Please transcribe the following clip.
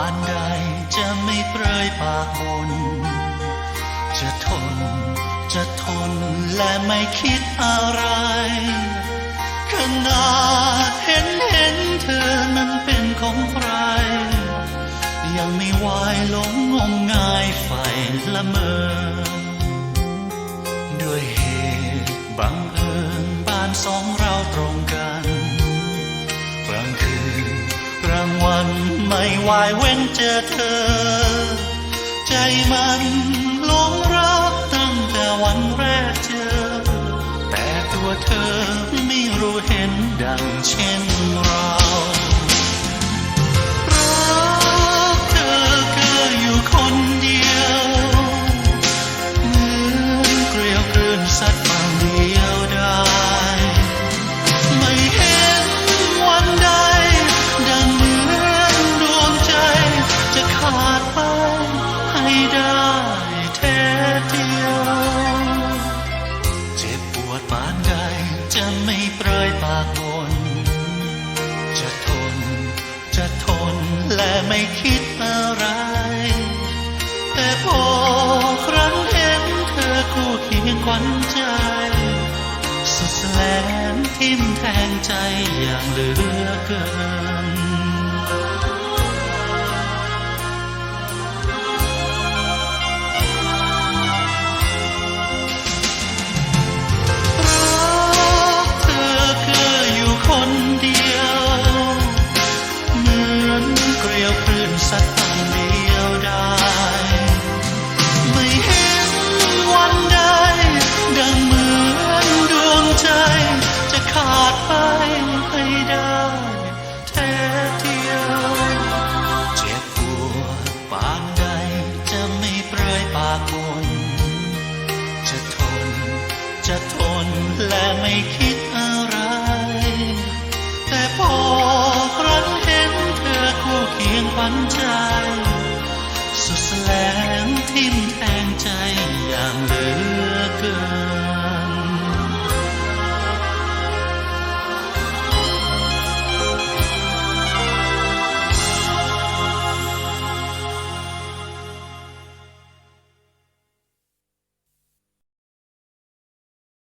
านใดจะไม่เปรยปากบน จะทน จะทนและไม่คิดอะไร ขนาดเห็นเห็นเธอนั้นเป็นของใคร ยังไม่วายหลงงมงายไฟละเมอ ไม่วายเว้นเจอเธอ ใจมันหลงรักตั้งแต่วันแรกเจอ แต่ตัวเธอไม่รู้เห็นดังเช่นเรา และไม่คิดอะไร แต่พอครั้งเห็นเธอคู่เคียงขวัญใจ สุดแสนทิ่มแทงใจอย่างเหลือเกิน ไม่คิดอะไร แต่พอครั้นเห็นเธอคู่เคียงขวัญใจ